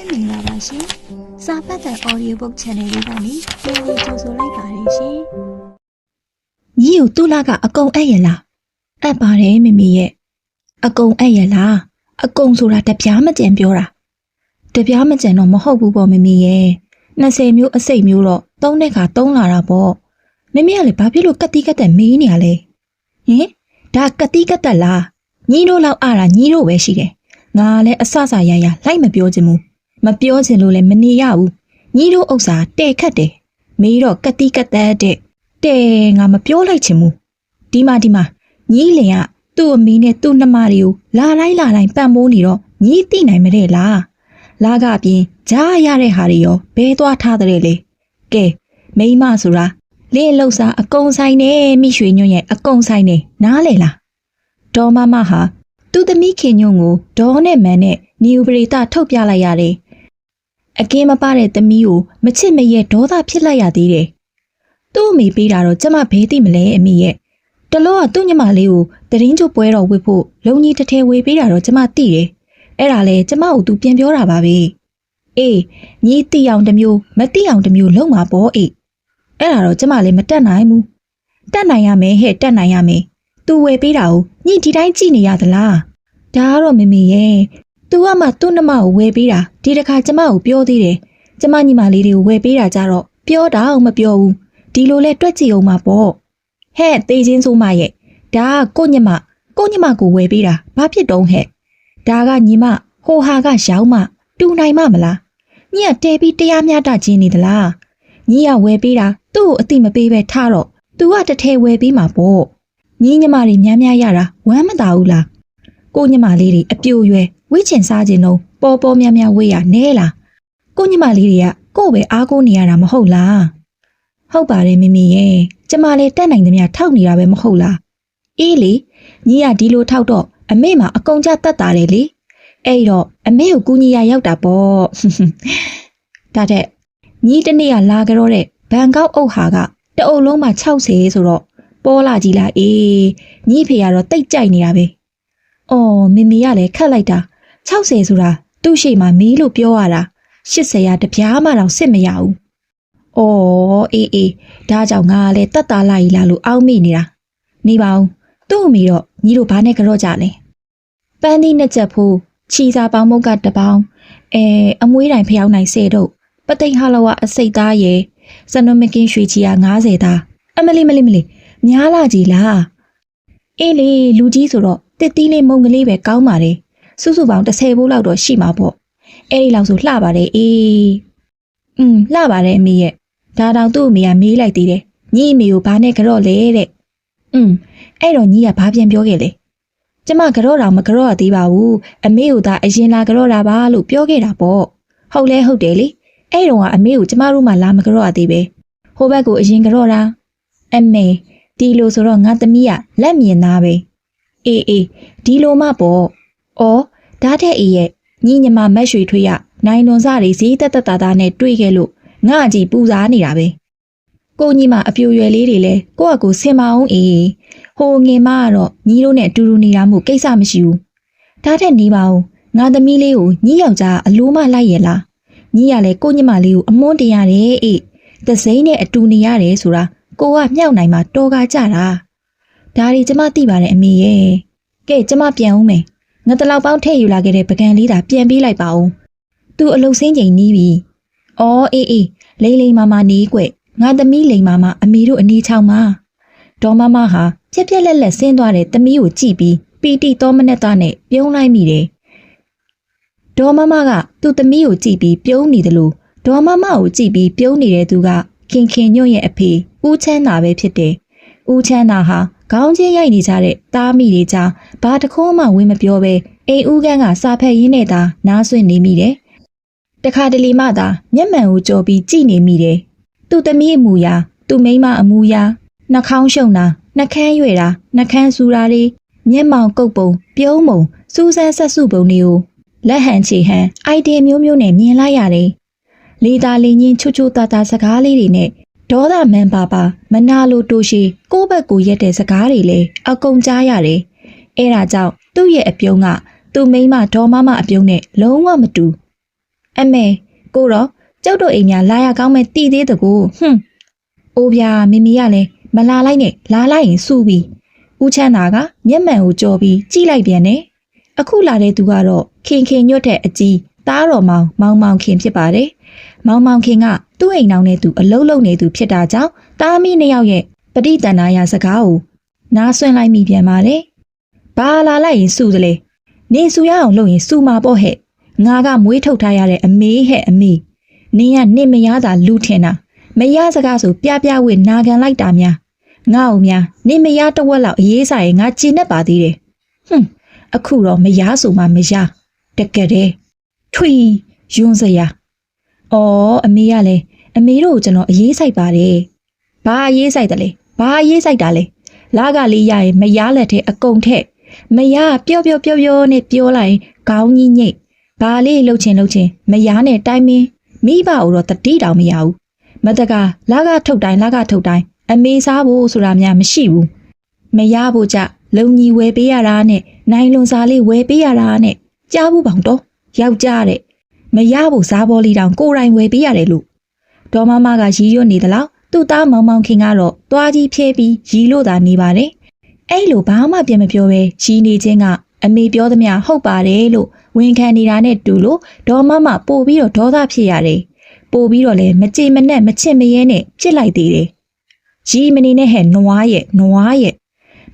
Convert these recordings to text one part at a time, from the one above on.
ပဲမင်္ဂလာပါရှင်။စာပတ်တဲ့ audio book channel လေးကနေပြန်လည်ကြိုဆိုလိုက်ပါတယ်ရှင်ညီကိုသူ့လာကအကုံအပ်ရလားအပ်ပါတယ်မမေရဲ့အကုံအပ်ရလားအကုံဆိုတာတပြားမကြံပြောတာတပြားမကြံတော့မဟုတ်ဘူးပေါ့မမေရဲ့20မျိုးအစိတ်မျိုးတော့သုံးတဲ့ခါသုံးလာတာပေါ့မမေကလည်းဘာဖြစ်လို့ကတိကတ်တက်မေးနေရလဲဟင်ဒါကတိကတ်တက်လားညီတို့လောက်အားတာညီတို့ပဲရှိတယ်ငါလည်းအဆဆရရလိုက်မပြောချင်ဘူး မပြောချင်လို့လည်းမနေရဘူးညီတို့ဥစ္စာတဲ့ခတ်တယ်မေးတော့ကတိကတ်တက်တဲ့တဲငါမပြောလိုက်ချင်ဘူးဒီမှာဒီမှာညီလင်ကသူ့အမေနဲ့သူ့နှမတွေကိုလာတိုင်းလာတိုင်းပံ့ပိုးနေတော့ညီသိနိုင်မတဲ့လားလာကအပြင်ကြားရတဲ့ဟာတွေရောဘဲသွားထားတဲ့လေကဲမိမဆိုတာလင်းလှုပ်စားအကုံဆိုင်နေမိရွှေညွန့်ရဲ့အကုံဆိုင်နေနားလေလားဒေါ်မမဟာသူ့သမီးခင်ညွန့်ကိုဒေါ်နဲ့မန်နဲ့နီယူပရိသထုတ်ပြလိုက်ရတယ် အကင်းမပတဲ့သမီးကိုမချစ်မရဲ့ဒေါသဖြစ်လိုက်ရသေးတယ်သူ့အမေပေးတာတော့ကျမဘေးသိမလဲအမေရဲ့တလို့ကသူ့ညီမလေးကိုတရင်ကျုပ်ပွဲတော်ဝစ်ဖို့လုံကြီးတစ်ထဲဝေပေးတာတော့ကျမသိတယ်အဲ့ဒါလေကျမကိုသူပြန်ပြောတာပါပဲအေးညီသိအောင်တစ်မျိုးမသိအောင်တစ်မျိုးလုံးမှာပေါ့အေးအဲ့ဒါတော့ကျမလည်းမတက်နိုင်ဘူးတက်နိုင်ရမယ်ဟဲ့တက်နိုင်ရမယ်သူဝေပေးတာကိုညီဒီတိုင်းကြည့်နေရသလားဒါကတော့မမေရဲ့ သူကမှသူ့နှမကိုဝေပေးတာဒီတစ်ခါကျမကိုပြောသေးတယ်ကျမညီမလေးတွေကိုဝေပေးတာကြတော့ပြောတာအောင်မပြောဘူးဒီလိုလဲတွက်ကြည့်အောင်ပါပေါ့ဟဲ့တေးချင်းဆိုမရဲ့ဒါကကိုညမကိုညမကိုဝယ်ပေးတာဘာဖြစ်တုံးဟဲ့ဒါကညီမဟိုဟာကရောင်းမတူနိုင်မမလားညီကတဲပြီးတရားမျှတခြင်းနေသလားညီကဝယ်ပေးတာသူ့ကိုအတိမပေးပဲထားတော့ तू ကတထဲဝယ်ပေးမှာပေါ့ညီညမတွေများများရတာဝမ်းမသာဘူးလားကိုညမလေးတွေအပြိုရွယ် ဝိချင်စားခြင်းတော့ပေါ်ပေါ်များများဝေးရနဲလားကိုညမလေးတွေကကို့ပဲအားကိုးနေရတာမဟုတ်လားဟုတ်ပါတယ်မိမိရဲ့ကျမလည်းတက်နိုင်သမျှထောက်နေတာပဲမဟုတ်လားအေးလေညီကဒီလိုထောက်တော့အမေမှာအကုန်ကြတတ်တာတယ်လေအဲ့တော့အမေကိုကူညီရရောက်တာပေါ့ဒါတဲ့ညီတနေ့ကလာကြတော့တဲ့ဘန်ကောက်အုပ်ဟာကတအုပ်လုံးမှာ60ဆိုတော့ပေါ်လာကြီးလားအေးညီဖေကတော့တိတ်ကြိုက်နေတာပဲအော်မိမိကလည်းခတ်လိုက်တာ 60ဆိုတာသူ့ရှိမှမီးလို့ပြောရတာ80ရာတပြားမှတော့စစ်မရဘူး။အော်အေးအေးဒါကြောင့်ငါကလည်းတတ်တာလိုက်လာလို့အောက်မိနေတာ။နေပါဦး။သူ့အမိတော့ညီတို့ဘာနဲ့ကြော့ကြလဲ။ပန်းသီးနှစ်ချက်ဖိုးခြီစာပေါင်းမုတ်ကတစ်ပေါင်းအဲအမွေးတိုင်ဖျောင်းနိုင်စေတော့ပသိမ်ဟာလဝအစိတ်သားရဲ့စနုမကင်းရွှေချီက90သားအမလီမလီမလီများလာကြီးလားအေးလေလူကြီးဆိုတော့တစ်တီးလေးမုံကလေးပဲကောင်းပါတယ် စုစုပေါင်း30ဘိုးလောက်တော့ရှိမှာပေါ့အဲ့ဒီလောက်ဆိုလှပါတယ်အေးอืมလှပါတယ်အမေရဲ့ ဒါတောင်သူ့အမေကမေးလိုက်သေးတယ်ညီအမေကိုဘာနဲ့ကြော့လဲတဲ့อืมအဲ့တော့ညီကဘာပြန်ပြောခဲ့လဲကျမကြော့တာမကြော့ရသေးပါဘူးအမေကသာအရင်လာကြော့တာပါလို့ပြောခဲ့တာပေါ့ဟုတ်လဲဟုတ်တယ်လေအဲ့တော့ကအမေကိုကျမတို့မှလာမကြော့ရသေးပဲဟိုဘက်ကိုအရင်ကြော့တာအမေဒီလိုဆိုတော့ငါသမီးကလက်မြင်သားပဲအေးအေးဒီလိုမှပေါ့ အော်ဒါတဲ့အေးရဲ့ညီညီမမက်ရွှေထွေးရနိုင်လွန်စားတွေဈေးတက်တက်တာတာနဲ့တွေ့ခဲ့လို့ငါကြည့်ပူစားနေတာပဲကိုညီမအပြိုရွယ်လေးတွေလဲကိုယ့်အကူဆင်မအောင်အေးဟိုငင်မကတော့ညီတို့နဲ့အတူတူနေတာမို့ကိစ္စမရှိဘူးဒါထက်နေပါဦးငါသမီးလေးကိုညီယောက်ျားအလိုမလိုက်ရလားညီရလဲကိုညီမလေးကိုအမွန်းတင်ရတယ်အေးသစိမ့်နဲ့အတူနေရတယ်ဆိုတာကိုကမြောက်နိုင်မှာတော်ကားကြတာဒါတွေကျမသိပါတယ်အမေရဲ့ကဲကျမပြန်ဦးမယ် ငါတလောက်ပေါင်းထည့်ယူလာခဲ့တဲ့ပကံလေးသာပြန်ပေးလိုက်ပါဦးသူအလုတ်စင်းချိန်နီးပြီ။အော်အေးအေးလိမ့်လိမ့်မမနေကွငါသမီးလိမ့်မမအမေတို့အနီးချောင်းမှာဒေါ်မမဟာပြက်ပြက်လက်လက်ဆင်းသွားတဲ့သမီးကိုကြည့်ပြီးပီတိသောမနဲ့သားနဲ့ပြုံးလိုက်မိတယ်။ဒေါ်မမကသူ့သမီးကိုကြည့်ပြီးပြုံးနေတယ်လို့ဒေါ်မမကိုကြည့်ပြီးပြုံးနေတဲ့သူကခင်ခင်ညွန့်ရဲ့အဖေဦးချမ်းသာပဲဖြစ်တယ်။ဦးချမ်းသာဟာ ခေါင်းချင်းရိုက်နေကြတဲ့သားမိတွေကြားဘာတခုမှဝင်မပြောဘဲအိမ်ဦးကန်းကစာဖက်ရင်းနဲ့သာနားဆွင့်နေမိတယ်။တခါတလေမှသာမျက်မှန်ကိုကြော်ပြီးကြည်နေမိတယ်။သူ့သမီးအမူအရာသူ့မိန်းမအမူအရာနှာခေါင်းရှုံတာနှာခမ်းရွယ်တာနှာခမ်းဆူတာတွေမျက်မှောင်ကုတ်ပုံပြုံးပုံစူးစမ်းဆက်စုပုံတွေကိုလက်ဟန်ချေဟန်အိုက်ဒီမျိုးမျိုးနဲ့မြင်လိုက်ရတယ်။လေသာလေညင်းချွတ်ချွတ်တာတာစကားလေးတွေနဲ့ ဒေါသမန်ပါပါမနာလိုတိုရှိကိုယ့်ဘက်ကိုရက်တဲ့စကားတွေလည်းအကုန်ကြားရတယ်။အဲဒါကြောင့်သူ့ရဲ့အပြုံးကသူ့မိန်းမဒေါ်မမအပြုံးနဲ့လုံးဝမတူ။အမေကိုတော့ကျုပ်တို့အိမ်များလာရကောင်းမဲ့တည်သေးတကူဟွန်းအိုးပြာမိမိကလည်းမလာလိုက်နဲ့လာလိုက်ရင်စူပြီဦးချမ်းသာကမျက်မှန်ကိုကြော်ပြီးကြည့်လိုက်ပြန်တယ်အခုလာတဲ့သူကတော့ခင်ခင်ညွတ်တဲ့အကြီးသားတော်မောင်မောင်မောင်ခင်ဖြစ်ပါတယ် မောင်မောင်ခင်ကသူ့အိမ်နောင်နဲ့သူအလုံးလုံးနေသူဖြစ်တာကြောင့်တားမီနှစ်ယောက်ရဲ့ပဋိတန်နာရစကားကိုနားဆွင့်လိုက်မိပြန်ပါတယ်ဘာလာလိုက်ရင်စူတယ်လေနေစူရအောင်လုပ်ရင်စူမှာပေါ့ဟဲ့ငါကမွေးထုတ်ထားရတဲ့အမေဟဲ့အမေနင်ကနင့်မရတာလူထင်တာမရစကားဆိုပြပြဝေနာခံလိုက်တာများငါ့ဦးများနင်မရတဝက်လောက်အေးစားရင်ငါကျင်နေပါသေးတယ်ဟွန်းအခုတော့မရဆိုမှမရတကယ်တည်းထွီယွန်းစရာ အော်အမေကလည်းအမေတို့ကိုကျွန်တော်အေးဆိုင်ပါတယ်ဘာအေးဆိုင်တယ်လဲဘာအေးဆိုင်တာလဲလာကလေးရရင်မရလက်တဲ့အကုန်ထက်မရပျော့ပျော့ပျော့ပျော့နဲ့ပြောလိုက်ရင်ခေါင်းကြီးညိတ်ဘာလေးလှုပ်ချင်လှုပ်ချင်မယားနဲ့တိုင်းမင်းမိဘကိုတော့တတိတောင်မရဘူးမတကလာကထုတ်တိုင်းလာကထုတ်တိုင်းအမေစားဖို့ဆိုတာများမရှိဘူးမရဖို့ကြလုံကြီးဝယ်ပေးရတာနဲ့နိုင်လွန်စားလေးဝယ်ပေးရတာနဲ့ကြားဘူးပေါင်တော့ယောက်ျားတဲ့ မရဖို့စားပေါ်လေးတောင်ကိုယ်တိုင်ဝယ်ပေးရတယ်လို့ဒေါ်မမကရီးရွတ်နေသလားသူ့သားမောင်မောင်ခင်ကတော့တွားကြီးဖြဲပြီးရီလို့သာနေပါတယ်အဲ့လိုဘာမှပြန်မပြောပဲရီနေခြင်းကအမေပြောသမျှဟုတ်ပါတယ်လို့ဝန်ခံနေတာနဲ့တူလို့ဒေါ်မမပို့ပြီးတော့ဒေါသဖြစ်ရတယ်။ပို့ပြီးတော့လည်းမကြေမနက်မချစ်မရဲနဲ့ပြစ်လိုက်သေးတယ်။ကြီးမနေနဲ့ဟဲ့နွားရဲ့နွားရဲ့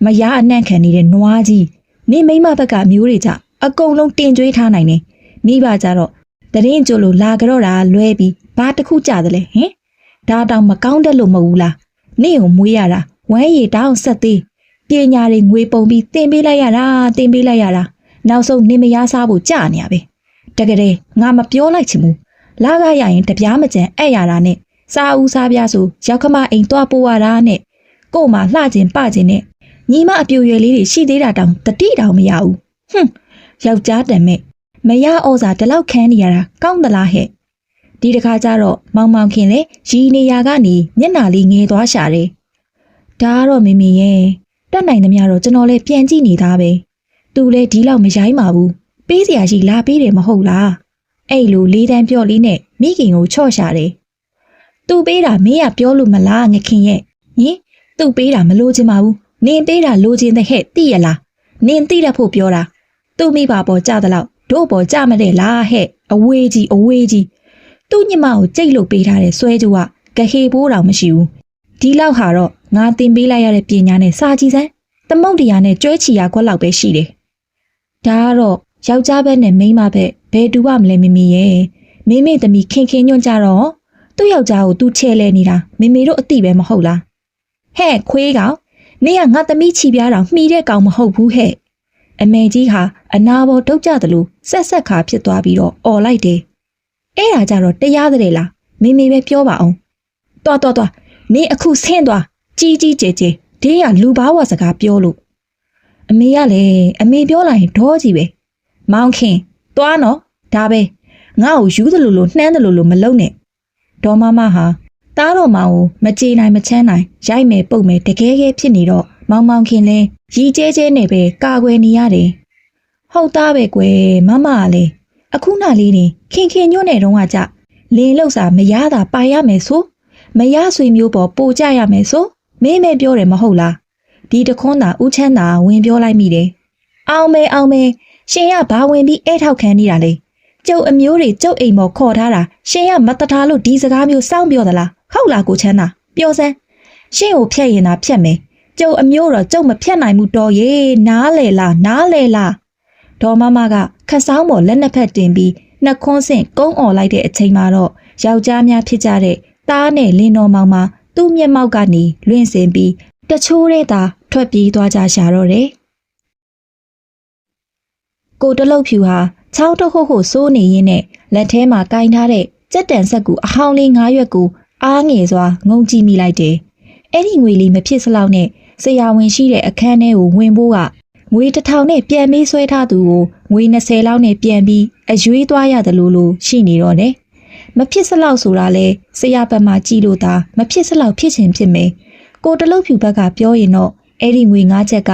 မရအနှံ့ခံနေတဲ့နွားကြီးနေမိမဘက်ကမျိုးတွေကြအကုန်လုံးတင်ကြွေးထားနိုင်တယ်။မိဘကြတော့ တရင်ကြိုလို့လာကြတော့တာလွဲပြီးဘာတစ်ခုကြတယ်လဲဟင်ဒါတောင်မကောင်းတဲ့လို့မဟုတ်ဘူးလားနေကိုမွေးရတာဝမ်းရည်တောင်းဆက်သေးပညာတွေငွေပုံပြီးတင်ပေးလိုက်ရတာတင်ပေးလိုက်ရတာနောက်ဆုံးနေမရစားဖို့ကြာနေရပဲတကယ်တည်းငါမပြောလိုက်ချင်ဘူးလာကရရင်တပြားမကြံအဲ့ရတာနဲ့စားဦးစားပြားဆိုရောက်ခမအိမ်သွားပို့ရတာနဲ့ကို့မှာလှကျင်ပကျင်နဲ့ညီမအပြူရွယ်လေးတွေရှိသေးတာတောင်တတိတောင်မရဘူးဟွန်းယောက်ျားတံမဲ့ မရဩစာဒီလောက်ခန်းနေရတာကောင်းသလားဟဲ့ဒီတခါကျတော့မောင်မောင်ခင်လေရီနေရကနေမျက်နာလေးငဲသွားရှာတယ်ဒါကတော့မိမိရဲ့တက်နိုင်သမျှတော့ကျွန်တော်လည်းပြန်ကြည့်နေသားပဲသူလည်းဒီလောက်မရိုင်းပါဘူးပေးစရာရှိလာပေးတယ်မဟုတ်လားအဲ့လိုလေးတန်းပြော့လေးနဲ့မိခင်ကိုချော့ရှာတယ်သူပေးတာမင်းကပြောလို့မလားငခင်ရဲ့ဟင်သူပေးတာမလို့ချင်ပါဘူးနင်ပေးတာလို့ချင်တဲ့ဟဲ့သိရလားနင်သိရဖို့ပြောတာသူမိပါပေါ်ကြတဲ့လောက် တို့ပေါ်ကြမတဲ့လားဟဲ့အဝေးကြီးအဝေးကြီးသူ့ညမကိုကြိတ်လို့ပေးထားတဲ့ဆွဲကြိုးကကဟေဘိုးတောင်မရှိဘူးဒီလောက်ဟာတော့ငါတင်ပေးလိုက်ရတဲ့ပညာနဲ့စာကြည့်စမ်းသမုတ်တရားနဲ့ကြွဲချီရခွက်လောက်ပဲရှိတယ်ဒါကတော့ယောက်ျားဘက်နဲ့မိန်းမဘက်ဘယ်တူပါမလဲမိမိရဲ့မိမိသမီးခင်ခင်ညွန့်ကြတော့သူ့ယောက်ျားကိုသူ့ချဲလဲနေတာမိမိတို့အတိပဲမဟုတ်လားဟဲ့ခွေးကောင်နေကငါသမီးချီပြားတောင်မှီတဲ့ကောင်မဟုတ်ဘူးဟဲ့ အမေကြီးဟာအနာဘောတုတ်ကြတယ်လို့ဆက်ဆက်ခါဖြစ်သွားပြီးတော့អော်လိုက်တယ်အဲ့ဒါကြတော့တရားတဲ့လားမိမိပဲပြောပါအောင်တွားတွားတွားနေအခုဆင်းသွားကြီးကြီးကျယ်ကျယ်ဒေးကလူဘာဝစကားပြောလို့အမေကလည်းအမေပြောလိုက်ရင်ဒေါကြီးပဲမောင်ခင်သွားနော်ဒါပဲငါ့ကိုယူသလိုလိုနှမ်းသလိုလိုမလုံနဲ့ဒေါ်မမဟာတားတော်မောင်ကိုမကြေနိုင်မချမ်းနိုင်ရိုက်မယ်ပုတ်မယ်တကယ်ကြီးဖြစ်နေတော့မောင်မောင်ခင်လဲ ရီကျဲကျဲနဲ့ပဲကာကွယ်နေရတယ်ဟုတ်သားပဲကွယ်မမကလည်းအခုနလေးနေခင်ခင်ညွန့်နဲ့တုန်းကကြလင်းလောက်စာမရတာပါရမယ်ဆိုမရဆွေမျိုးပေါ်ပို့ကြရမယ်ဆိုမင်းမဲပြောတယ်မဟုတ်လားဒီတခွန်းသာဦးချမ်းသာဝင်ပြောလိုက်မိတယ်။အောင်မဲအောင်မဲရှင်ကဘာဝင်ပြီးအဲ့ထောက်ခံနေတာလဲ။ကျုပ်အမျိုးတွေကျုပ်အိမ်မော်ခေါ်ထားတာရှင်ကမတထားလို့ဒီစကားမျိုးစောင့်ပြောသလား။ဟုတ်လားကိုချမ်းသာပြောစမ်း။ရှင်ကိုဖျက်ရင်သာဖျက်မယ်။ ကျုပ်အမျိုးတော့ကျုပ်မဖျက်နိုင်ဘူးတော်ရေနားလေလားနားလေလား။ဒေါ်မမကခတ်ဆောင်ပေါ်လက်နှစ်ဖက်တင်ပြီးနှက်ခွန်းဆင့်ကုန်းអော်လိုက်တဲ့အချိန်မှာတော့ယောက်ျားများဖြစ်ကြတဲ့သားနဲ့လင်းတော်မောင်မှာသူ့မျက်မှောက်ကနေလွင့်စင်ပြီးတချိုးတဲ့သာထွက်ပြေးသွားကြရှာတော့တယ်။ကိုတလုတ်ဖြူဟာချောင်းတခုခုစိုးနေရင်းနဲ့လက်ထဲမှာကင်ထားတဲ့ကြက်တန်ဆက်ကူအဟောင်းလေးငါးရွက်ကိုအားငယ်စွာငုံကြည့်မိလိုက်တယ်။အဲ့ဒီငွေလေးမဖြစ်စလောက်နဲ့ ဆရာဝန်ရှိတဲ့အခန်းထဲကိုဝင်ဖို့ကငွေတစ်ထောင်နဲ့ပြန်ပြီးဆွဲထားသူကိုငွေ20လောက်နဲ့ပြန်ပြီးအရွေးသွားရတယ်လို့လို့ရှိနေတော့တယ်။မဖြစ်စလောက်ဆိုတာလဲဆရာဘက်မှာကြည်လို့သာမဖြစ်စလောက်ဖြစ်ခြင်းဖြစ်မယ်။ကိုတလုတ်ဖြူဘက်ကပြောရင်တော့အဲ့ဒီငွေ၅ချက်က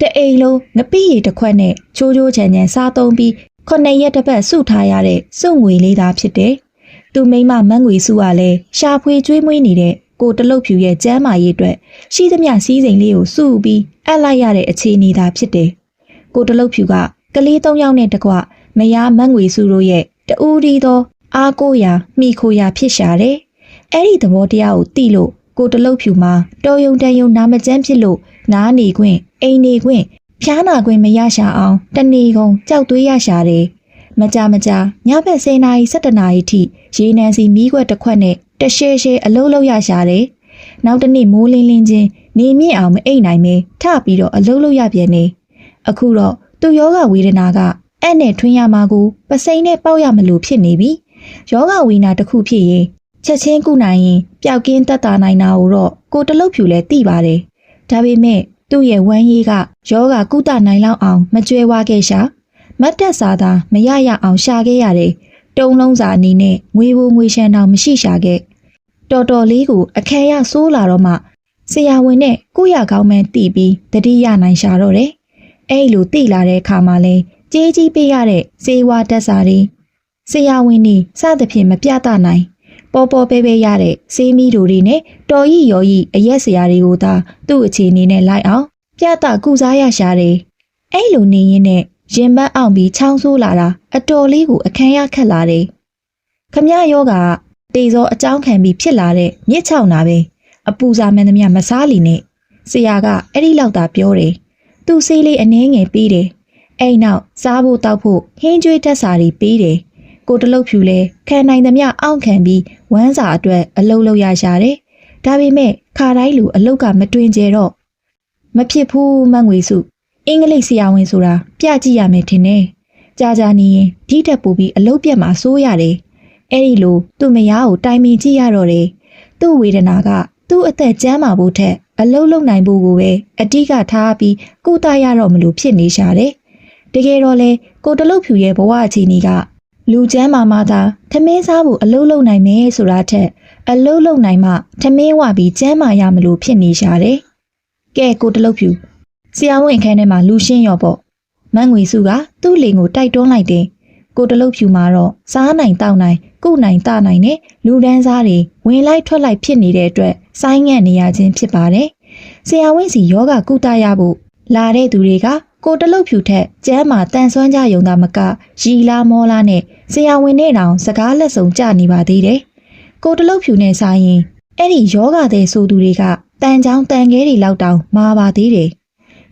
တအိမ်လုံးငပိရီတစ်ခွက်နဲ့ချိုးချိုးချန်ချန်စားသုံးပြီးခုနှစ်ရက်တစ်ပတ်စုထားရတဲ့စုငွေလေးသာဖြစ်တယ်။သူမိမမန်းငွေစုကလည်းရှာဖွေကျွေးမွေးနေတဲ့ ကိုတလုတ်ဖြူရဲ့ကျမ်းမာရေးအတွက်ရှိသမျှစည်းစိမ်လေးကိုစုပြီးအပ်လိုက်ရတဲ့အခြေအနေသာဖြစ်တယ်။ကိုတလုတ်ဖြူကကလေး၃ယောက်နဲ့တကွမယားမန်းငွေစုတို့ရဲ့တူးဒီသော အားကိုးရာမိခိုရာဖြစ်ရှာတယ်။အဲ့ဒီသဘောတရားကိုသိလို့ကိုတလုတ်ဖြူမှာတော်ယုံတန်ယုံနာမကျန်းဖြစ်လို့နားနေခွင့်အိမ်နေခွင့်ဖျားနာခွင့်မရရှာအောင်တနေကုန်ကြောက်သွေးရရှာတယ်။ မကြမကြညဘက်10နာရီ17နာရီထိရေနံစီမီးခွက်တစ်ခွက်နဲ့တရှဲရှဲအလုံးလုံးရရှာတယ်။နောက်တစ်နေ့မိုးလင်းလင်းချင်းနေမြင့်အောင်မအိပ်နိုင်မဲထပြီးတော့အလုံးလုံးရပြန်နေ။အခုတော့သူ့ယောဂဝေဒနာကအဲ့နဲ့ထွင်းရမှာကိုပစိမ့်နဲ့ပေါက်ရမလို့ဖြစ်နေပြီ။ယောဂဝေဒနာတစ်ခုဖြစ်ရင်ချက်ချင်းကုနိုင်ရင်ပျောက်ကင်းတက်တာနိုင်တာကိုတော့ကိုတလုတ်ဖြူလဲသိပါတယ်။ဒါပေမဲ့သူ့ရဲ့ဝမ်းရည်ကယောဂကုသနိုင်လောက်အောင်မကြွယ်ဝခဲ့ရှာ မတ်တက်စာသာမရရအောင်ရှာခဲ့ရတယ်တုံးလုံးစာအနေနဲ့ငွေဘူငွေရှမ်းတောင်မရှိရှာခဲ့တော်တော်လေးကိုအခဲရဆိုးလာတော့မှဆရာဝန်နဲ့ကိုရကောင်းမှန်းတီးပြီးတတိယနိုင်ရှာတော့တယ်အဲ့လိုတီးလာတဲ့အခါမှာလဲကြေးကြီးပေးရတဲ့စေဝါတက်စာတွေဆရာဝန်นี่စသဖြင့်မပြတနိုင်ပေါ်ပေါ်ပဲပဲရတဲ့စေးမီတို့တွေနဲ့တော်ရီရော်ရီအရက်စရာတွေကိုသာသူ့အခြေအနေနဲ့လိုက်အောင်ပြသကုစားရရှာတယ်။အဲ့လိုနေရင်နဲ့ ရင်ပတ်အောင်ပြီးချောင်းဆိုးလာတာအတော်လေးကိုအခမ်းရခက်လာတယ်။ခမရယောဂတေဇောအကြောင်းခံပြီးဖြစ်လာတဲ့မြစ်ချောင်းနာပဲအပူစာမန်းသမျှမစားလီနဲ့ဆရာကအဲ့ဒီလောက်သာပြောတယ်။သူ့ဆေးလေးအနှဲငယ်ပေးတယ်။အဲ့နောက်စားဖို့တောက်ဖို့ဟင်းကျွေးတက်စာတွေပေးတယ်။ကိုတလုတ်ဖြူလဲခံနိုင်သမျှအောင့်ခံပြီးဝမ်းစာအတွက်အလုပ်လုပ်ရရှာတယ်။ဒါပေမဲ့ခါတိုင်းလူအလုပ်ကမတွင်ကျဲတော့မဖြစ်ဘူးမန့်ငွေစု အင်္ဂလိပ်ဆရာဝန်ဆိုတာပြကြည့်ရမယ်ထင်တယ်။ကြာကြာနေရင်ဒီတက်ပူပြီးအလုပ်ပြတ်မှာစိုးရတယ်။အဲ့ဒီလိုသူ့မယားကိုတိုင်ပင်ကြည့်ရတော့တယ်။သူ့ဝေဒနာကသူ့အသက်ကျန်းမာဖို့ထက်အလုပ်လုပ်နိုင်ဖို့ကိုပဲအတိကထားပြီးကုသရတော့မလို့ဖြစ်နေရှာတယ်။တကယ်တော့လေကိုတလုတ်ဖြူရဲ့ဘဝအခြေအနေကလူချမ်းမာမှသာထမင်းစားဖို့အလုပ်လုပ်နိုင်မယ်ဆိုတာထက်အလုပ်လုပ်နိုင်မှထမင်းဝပြီးချမ်းမာရမလို့ဖြစ်နေရှာတယ်။ကဲကိုတလုတ်ဖြူ ဆရာဝန်အခန်းထဲမှာလူရှင်းရောပေါ့မန်းငွေစုကသူ့လင်ကိုတိုက်တွန်းလိုက်တယ်။ကိုတလုတ်ဖြူမှာတော့စားနိုင်တောက်နိုင်ကုနိုင်တနိုင်နဲ့လူဒန်းစားတွေဝင်လိုက်ထွက်လိုက်ဖြစ်နေတဲ့အတွက်ဆိုင်းငံ့နေရခြင်းဖြစ်ပါတယ်။ဆရာဝန်စီယောဂကုသရဖို့လာတဲ့သူတွေကကိုတလုတ်ဖြူထက်ကျမ်းမာတန်ဆွမ်းကြယုံသားမကရီလာမောလာနဲ့ဆရာဝန်နဲ့တောင်စကားလက်ဆောင်ကြနေပါသေးတယ်။ကိုတလုတ်ဖြူနဲ့ဆိုင်ရင်အဲ့ဒီယောဂတဲ့ဆိုသူတွေကတန်ချောင်းတန်ခဲတွေလောက်တောင်မာပါသေးတယ်။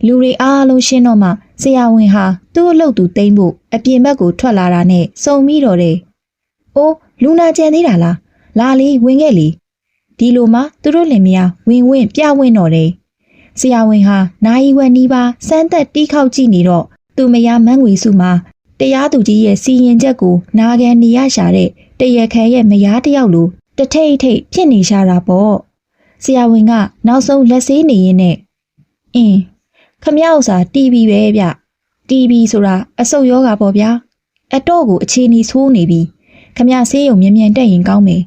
လူတွေအားလုံးရှင်းတော့မှဆရာဝန်ဟာသူ့အလုပ်သူတိမ့်ဖို့အပြင်ဘက်ကိုထွက်လာတာနဲ့စုံပြီးတော့တယ်။အိုးလူနာကျန်သေးတာလား။လာလီဝင်ခဲ့လီ။ဒီလိုမှသူတို့လင်မယားဝင်ဝင်ပြဝင်တော့တယ်။ဆရာဝန်ဟာနိုင်ဝက်နီးပါစမ်းသက်တီးခေါက်ကြည့်နေတော့သူမယားမန်းငွေစုမှာတရားသူကြီးရဲ့စီရင်ချက်ကိုနာခံနေရရှာတဲ့တရခန်ရဲ့မယားတစ်ယောက်လိုတထိတ်ထိတ်ဖြစ်နေရှာတာပေါ့ဆရာဝန်ကနောက်ဆုံးလက်ဆေးနေရင်းနဲ့အင်း ခမရောက်စာတီဗီပဲဗျတီဗီဆိုတာအဆုတ်ယောဂါပေါ့ဗျာအတော့ကိုအခြေအနေဆိုးနေပြီခမဆေးရုံမြန်မြန်တက်ရင်ကောင်းမယ်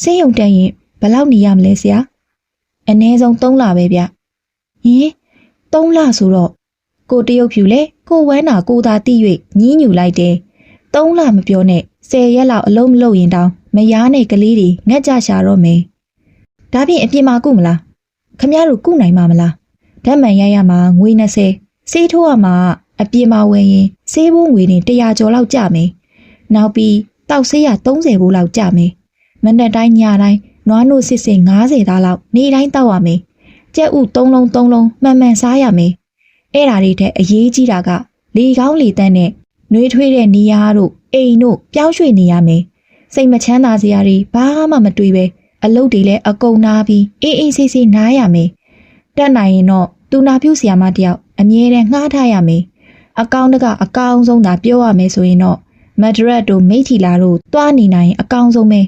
ဆေးရုံတက်ရင်ဘယ်လောက်နေရမလဲဆရာအနည်းဆုံး3လပဲဗျဟင်3လဆိုတော့ကိုတရုတ်ဖြူလေကိုဝမ်းနာကိုသာတိ၍ညင်းညူလိုက်တယ်3လမပြောနဲ့10ရက်လောက်အလုံးမလုပ်ရင်တောင်မယားနဲ့ကလေးတွေငတ်ကြရှာတော့မယ်ဒါဖြင့်အပြင်မှာကုမလားခမရတို့ကုနိုင်မှာမလား ဓာတ်မှန်ရရမှာငွေ20ဆေးထိုးရမှာအပြင်မှာဝယ်ရင်ဆေးဘိုးငွေနဲ့100ကျော်လောက်ကျမယ်နောက်ပြီးတောက်ဆေးရ30ဘိုးလောက်ကျမယ်မနေ့တိုင်းညတိုင်းနွားနို့စစ်စစ်90သားလောက်နေ့တိုင်းတောက်ရမယ်ကြက်ဥ3လုံး3လုံးမှန်မှန်စားရမယ်အဲ့ဓာတွေတဲ့အရေးကြီးတာကလေကောင်းလေတန်းနဲ့နှွေးထွေးတဲ့နေရာတို့အိမ်တို့ပြောင်းရွှေ့နေရမယ်စိတ်မချမ်းသာစရာတွေဘာမှမတွေးပဲအလုပ်တွေလည်းအကုန်နာပြီးအေးအေးဆေးဆေးနားရမယ် တက်နိုင်ရင်တော့သူနာပြုဆရာမတယောက်အမြဲတမ်းငှားထားရမယ်အကောင့်တကအကောင်းဆုံးသာပြောရမယ်ဆိုရင်တော့မဒရက်တို့မိထီလာတို့တွားနေနိုင်ရင်အကောင်းဆုံးပဲ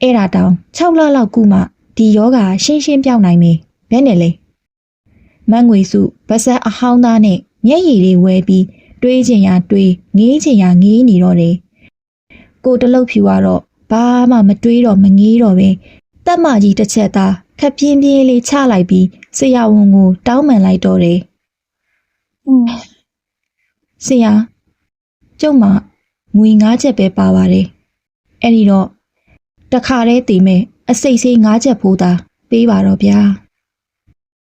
အဲ့ဒါတောင်6လလောက်ကုမှဒီယောဂါရှင်းရှင်းပြောင်းနိုင်မယ်ဘယ်နဲ့လဲမန်ငွေစုဗဆက်အဟောင်းသားနဲ့မျက်ရည်တွေဝဲပြီးတွေးချင်ရတွေးငေးချင်ရငေးနေတော့တယ်ကိုတလုတ်ဖြူကတော့ဘာမှမတွေးတော့မငေးတော့ပဲတက်မကြီးတစ်ချက်သား ခပ်ပြင်းပြင်းလေးချလိုက်ပြီးဆရာဝန်ကို တောင်းပန်လိုက်တော့တယ်อืมဆရာကျုံမှာငွေ၅ချက်ပဲပါပါတယ်အဲ့ဒီတော့တခါတည်းတည်မဲ့အစိတ်ဆေး၅ချက်ဖိုးသာပေးပါတော့ဗျာ